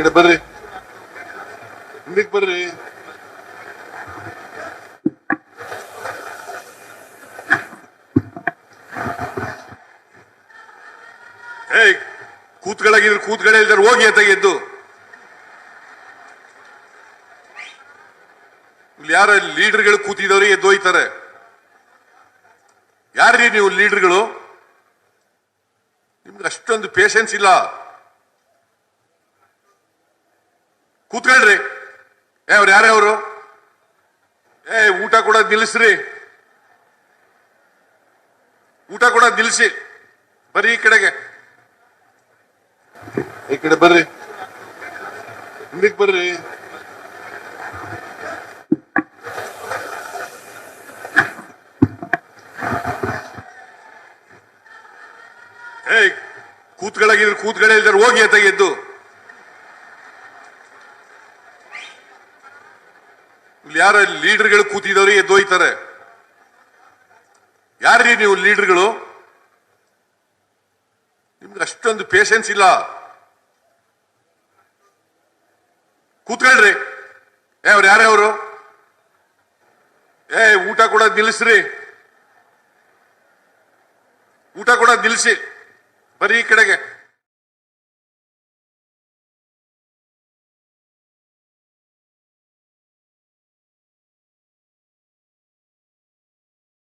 ಕಡೆ ಬರ್ರಿ. ಹಿಂದಕ್ಕೆ ಬರ್ರಿ. ಏಯ್, ಕೂತ್ಗಳಾಗಿದ್ರೆ ಕೂತ್ಗಳೇ ಇಲ್ದಾರೆ, ಹೋಗಿ ಅಂತ ಎದ್ದು. ಇಲ್ಲಿ ಯಾರ ಲೀಡರ್ಗಳು ಕೂತಿದವ್ರಿ, ಎದ್ದು ಹೋಯ್ತಾರೆ. ಯಾರ್ರಿ ನೀವು ಲೀಡರ್ಗಳು? ನಿಮ್ಗೆ ಅಷ್ಟೊಂದು ಪೇಷನ್ಸ್ ಇಲ್ಲ. ಕೂತ್ಕೊಳ್ರಿ. ಏ, ಅವ್ರು ಯಾರೇ ಅವರು? ಏ, ಊಟ ಕೂಡ ನಿಲ್ಲಿಸ್ರಿ. ಊಟ ಕೂಡ ನಿಲ್ಲಿಸಿ. ಬರ್ರಿ ಈ ಕಡೆಗೆ. ಈ ಕಡೆ ಬರ್ರಿ. ಹಿಂದಕ್ಕೆ ಬರ್ರಿ. ಏಯ್, ಕೂತ್ಗಳಾಗಿದ್ರೆ ಕೂತ್ಗಳೇ ಇಲ್ದಾರೆ, ಹೋಗಿ ಎದ್ದು. ಇಲ್ಲಿ ಯಾರ ಲೀಡರ್ಗಳು ಕೂತಿದವ್ರಿ ಎದ್ದೋಯ್ತಾರೆ ಯಾರ್ರಿ ನೀವು ಲೀಡರ್ಗಳು? ನಿಮ್ಗೆ ಅಷ್ಟೊಂದು ಪೇಷನ್ಸ್ ಇಲ್ಲ. ಕೂತ್ಕೊಳ್ರಿ. ಏ, ಅವ್ರು ಯಾರೇ ಅವರು? ಏ, ಊಟ ಕೂಡ ನಿಲ್ಲಿಸ್ರಿ. ಊಟ ಕೂಡ ನಿಲ್ಲಿಸಿ. ಬರೀ ಈ ಕಡೆಗೆ.